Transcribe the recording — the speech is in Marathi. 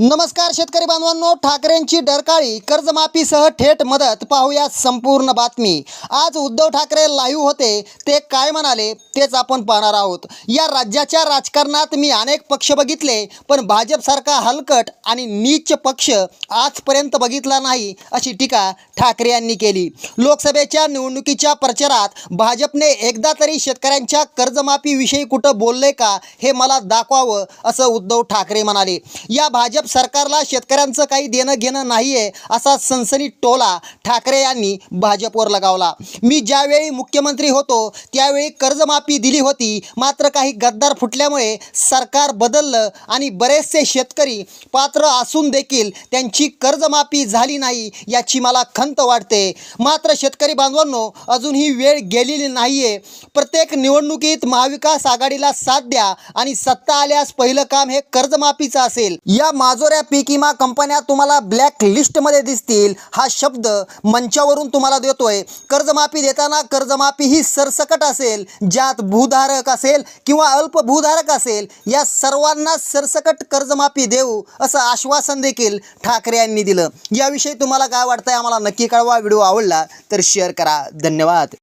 नमस्कार शेतकरी बांधवांनो ठाकरेंची डरकाळी कर्जमाफीसह थेट मदत पाहूया संपूर्ण बातमी. आज उद्धव ठाकरे लाईव्ह होते ते काय म्हणाले तेच आपण पाहणार आहोत. या राज्याच्या राजकारणात मी अनेक पक्ष बघितले पण भाजपसारखा हलकट आणि नीच पक्ष आजपर्यंत बघितला नाही अशी टीका ठाकरे यांनी केली. लोकसभेच्या निवडणुकीच्या प्रचारात भाजपने एकदा तरी शेतकऱ्यांच्या कर्जमाफीविषयी कुठं बोलले का हे मला दाखवावं असं उद्धव ठाकरे म्हणाले. या भाजप सरकारला शेतकऱ्यांचं काही देणं घेणं नाही आहे असा सनसनी टोला ठाकरे यांनी भाजपवर लगावला. मी ज्यावेळी मुख्यमंत्री होतो त्यावेळी कर्जमाफी दिली होती मात्र काही गद्दार फुटल्यामुळे सरकार बदललं आणि बरेचसे शेतकरी पात्र असून देखील त्यांची कर्जमाफी झाली नाही याची मला खंत वाटते. मात्र शेतकरी बांधवांनो अजून ही वेळ गेलेली नाही आहे प्रत्येक निवडणुकीत महाविकास आघाडीला साथ द्या आणि सत्ता आल्यास पहिलं काम हे कर्जमाफीचं असेल. या राजोऱ्या पीक विमा कंपन्या तुम्हाला ब्लॅक लिस्टमध्ये दिसतील. हा शब्द मंचावरून तुम्हाला देतोय. कर्जमाफी देताना कर्जमाफी ही सरसकट असेल ज्यात भूधारक असेल किंवा अल्प भूधारक असेल या सर्वांना सरसकट कर्जमाफी देऊ असं आश्वासन देखील ठाकरे यांनी दिलं. याविषयी तुम्हाला काय वाटतंय आम्हाला नक्की कळवा. व्हिडिओ आवडला तर शेअर करा. धन्यवाद.